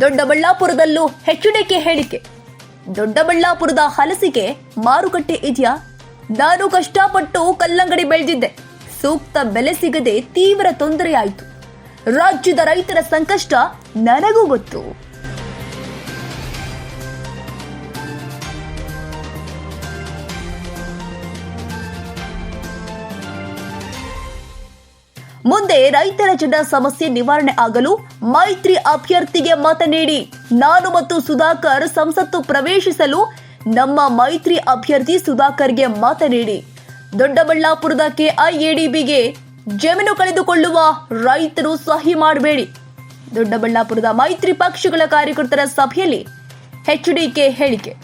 ದೊಡ್ಡಬಳ್ಳಾಪುರದಲ್ಲೂ ಹೆಚ್ಚುಡಿಕೆ ಹೇಳಿಕೆ. ದೊಡ್ಡಬಳ್ಳಾಪುರದ ಹಲಸಿಗೆ ಮಾರುಕಟ್ಟೆ ಇದೆಯಾ? ನಾನು ಕಷ್ಟಪಟ್ಟು ಕಲ್ಲಂಗಡಿ ಬೆಳೆದಿದ್ದೆ. ಸೂಕ್ತ ಬೆಲೆ ಸಿಗದೆ ತೀವ್ರ ತೊಂದರೆಯಾಯಿತು. ರಾಜ್ಯದ ರೈತರ ಸಂಕಷ್ಟ ನನಗೂ ಗೊತ್ತು. ಮುಂದೆ ರೈತರ ಜನ ಸಮಸ್ಯೆ ನಿವಾರಣೆ ಆಗಲು ಮೈತ್ರಿ ಅಭ್ಯರ್ಥಿಗೆ ಮತ ನೀಡಿ. ನಾನು ಮತ್ತು ಸುಧಾಕರ್ ಸಂಸತ್ತು ಪ್ರವೇಶಿಸಲು ನಮ್ಮ ಮೈತ್ರಿ ಅಭ್ಯರ್ಥಿ ಸುಧಾಕರ್ಗೆ ಮತ ನೀಡಿ. ದೊಡ್ಡಬಳ್ಳಾಪುರದ ಕೆಐಎಡಿಬಿಗೆ ಜಮೀನು ಕಳೆದುಕೊಳ್ಳುವ ರೈತರು ಸಹಿ ಮಾಡಬೇಡಿ. ದೊಡ್ಡಬಳ್ಳಾಪುರದ ಮೈತ್ರಿ ಪಕ್ಷಗಳ ಕಾರ್ಯಕರ್ತರ ಸಭೆಯಲ್ಲಿ ಎಚ್ಡಿಕೆ ಹೇಳಿಕೆ.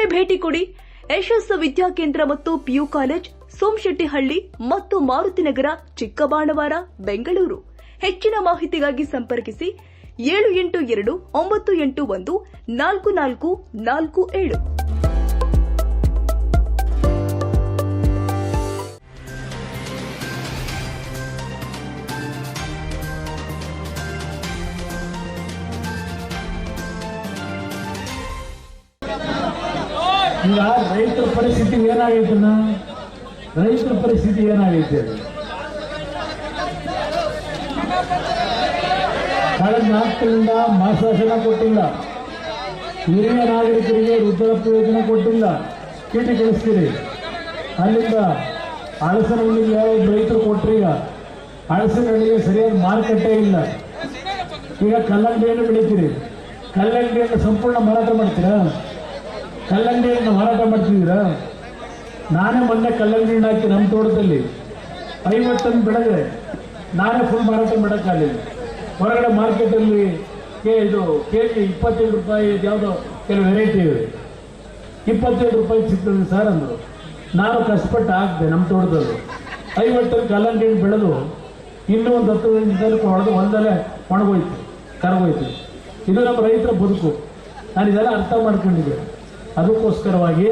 ಒಮ್ಮೆ ಭೇಟಿ ಕೊಡಿ. ಯಶಸ್ಸು ವಿದ್ಯಾಕೇಂದ್ರ ಮತ್ತು ಪಿಯು ಕಾಲೇಜ್, ಸೋಮಶೆಟ್ಟಿಹಳ್ಳಿ ಮತ್ತು ಮಾರುತಿನಗರ ಚಿಕ್ಕಬಾಣವಾರ, ಬೆಂಗಳೂರು. ಹೆಚ್ಚಿನ ಮಾಹಿತಿಗಾಗಿ ಸಂಪರ್ಕಿಸಿ ಏಳು ಎಂಟು ಎರಡು ಒಂಬತ್ತು ಎಂಟು ಒಂದು ನಾಲ್ಕು ನಾಲ್ಕು ನಾಲ್ಕು ಏಳು. ಈಗ ರೈತರ ಪರಿಸ್ಥಿತಿ ಏನಾಗೈತನ ರೈತರ ಪರಿಸ್ಥಿತಿ ಏನಾಗೈತೆ? ಕಳೆದ ನಾಲ್ಕು ತಿಂಗಳಿಂದ ಮಾಸಾಸನ ಕೊಟ್ಟಿಲ್ಲ. ಹಿರಿಯ ನಾಗರಿಕರಿಗೆ ವೃದ್ಧಾಪ್ಯ ಯೋಜನೆ ಕೊಟ್ಟಿಲ್ಲ. ಚೀಟಿ ಕಳಿಸ್ತೀರಿ? ಅಲ್ಲಿಂದ ಅಳಸನ ಹಣ್ಣಿಗೆ ಯಾವ ರೈತರು ಕೊಟ್ರಿ ಈಗ. ಹಳಸಿನ ಹಣ್ಣಿಗೆ ಸರಿಯಾದ ಮಾರುಕಟ್ಟೆ ಇಲ್ಲ. ಈಗ ಕಲ್ಲಂಗಡಿಯನ್ನು ಬೆಳಿತೀರಿ. ಕಲ್ಲಂಗಡಿಯನ್ನು ಸಂಪೂರ್ಣ ಮಾರಾಟ ಮಾಡ್ತೀರಾ? ಕಲ್ಲಂಗಡಿಯನ್ನು ಮಾರಾಟ ಮಾಡ್ತಿದ್ದೀರಾ? ನಾನೇ ಮೊನ್ನೆ ಕಲ್ಲಂಗಡಿ ಹಾಕಿ ನಮ್ಮ ತೋಟದಲ್ಲಿ ಐವತ್ತನ್ನು ಬೆಳೆದ್ರೆ ನಾನೇ ಫುಲ್ ಮಾರಾಟ ಮಾಡೋಕ್ಕಾಗಲಿಲ್ಲ. ಹೊರಗಡೆ ಮಾರ್ಕೆಟಲ್ಲಿ ಕೆ, ಇದು ಕೆ ಜಿ ಇಪ್ಪತ್ತೈದು ರೂಪಾಯಿ ಯಾವುದೋ ಕೆಲವು ವೆರೈಟಿ ಇವೆ ಇಪ್ಪತ್ತೈದು ರೂಪಾಯಿ ಸಿಗ್ತದೆ ಸರ್ ಅಂದರು. ನಾನು ಕಷ್ಟಪಟ್ಟು ಹಾಕಿದೆ ನಮ್ಮ ತೋಟದಲ್ಲಿ. ಐವತ್ತಲ್ಲಿ ಕಲ್ಲಂಗಡಿ ಬೆಳೆದು ಇನ್ನೂ ಒಂದು ಹತ್ತು ದಿನದಲ್ಲಿ ಹೊಡೆದು ಒಂದಲ್ಲೇ ಒಣಗೋಯ್ತು, ಕರಗೋಯ್ತು. ಇದು ನಮ್ಮ ರೈತರ ಬದುಕು. ನಾನು ಇದೆಲ್ಲ ಅರ್ಥ ಮಾಡ್ಕೊಂಡಿದ್ದೆ ಅದಕ್ಕೋಸ್ಕರವಾಗಿ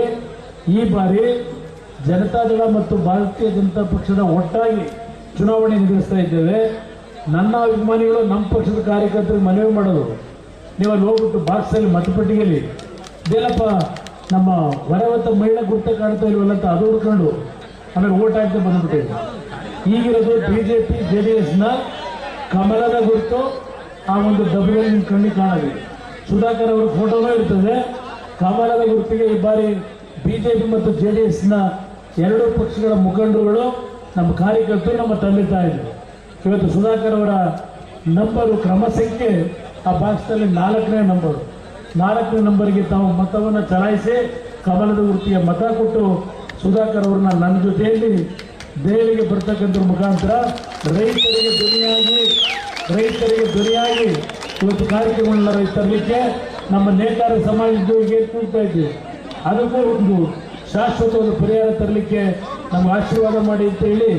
ಈ ಬಾರಿ ಜನತಾದಳ ಮತ್ತು ಭಾರತೀಯ ಜನತಾ ಪಕ್ಷದ ಒಟ್ಟಾಗಿ ಚುನಾವಣೆ ಎದುರಿಸ್ತಾ ಇದ್ದೇವೆ. ನನ್ನ ಅಭಿಮಾನಿಗಳು, ನಮ್ಮ ಪಕ್ಷದ ಕಾರ್ಯಕರ್ತರಿಗೆ ಮನವಿ ಮಾಡೋದು, ನೀವು ಅಲ್ಲಿ ಹೋಗ್ಬಿಟ್ಟು ಬಾಕ್ಸಲ್ಲಿ ಮತಪಟ್ಟಿಗೆಯಲ್ಲಿ ಇದೇನಪ್ಪ ನಮ್ಮ ಹೊರವತ್ತ ಮಹಿಳೆ ಗುರ್ತ ಕಾಣ್ತಾ ಇಲ್ವಲ್ಲ ಅಂತ ಅದು ಹುಡ್ಕೊಂಡು ಆಮೇಲೆ ಓಟ್ ಹಾಕ್ತಾ ಬಂದ್ಬಿಟ್ಟಿದೆ ಈಗಿರೋದು B J P J D ಎಸ್ನ ಕಮಲದ ಗುರುತು, ಆ ಒಂದು ನಿಮ್ಮ ಕಣ್ಣಿಗೆ ಕಾಣಲಿ. ಸುಧಾಕರ್ ಅವ್ರ ಫೋಟೋನೂ ಇರ್ತದೆ. ಕಮಲದ ಗುರುತಿಗೆ ಈ ಬಾರಿ ಬಿಜೆಪಿ ಮತ್ತು ಜೆ ಡಿ ಎಸ್ನ ಎರಡೂ ಪಕ್ಷಗಳ ಮುಖಂಡರುಗಳು ನಮ್ಮ ಕಾರ್ಯಕರ್ತರು, ನಮ್ಮ ತಂದೆ ತಾಯಿಗಳು. ಇವತ್ತು ಸುಧಾಕರ್ ಅವರ ನಂಬರು ಕ್ರಮ ಸಂಖ್ಯೆ ಆ ಬಾಕ್ಸ್ನಲ್ಲಿ ನಾಲ್ಕನೇ ನಂಬರು ನಾಲ್ಕನೇ ನಂಬರ್ಗೆ ತಾವು ಮತವನ್ನು ಚಲಾಯಿಸಿ ಕಮಲದ ವೃತ್ತಿಗೆ ಮತ ಕೊಟ್ಟು ಸುಧಾಕರ್ ಅವ್ರನ್ನ ನನ್ನ ಜೊತೆಯಲ್ಲಿ ದೆಹಲಿಗೆ ಬರ್ತಕ್ಕಂಥ ಮುಖಾಂತರ ರೈತರಿಗೆ ಧ್ವನಿಯಾಗಿ ರೈತರಿಗೆ ಧ್ವನಿಯಾಗಿ ಇವತ್ತು ಕಾರ್ಯಕ್ರಮಗಳನ್ನ ರೈತ ತರಲಿಕ್ಕೆ ನಮ್ಮ ನೇಕಾರ ಸಮಾಜದವರಿಗೆ ಕೂಗ್ತಾ ಇದ್ದೀವಿ ಅದಕ್ಕೂ ಒಂದು ಶಾಶ್ವತವಾದ ಪರಿಹಾರ ತರಲಿಕ್ಕೆ ನಮ್ಗೆ ಆಶೀರ್ವಾದ ಮಾಡಿ ಅಂತ ಹೇಳಿ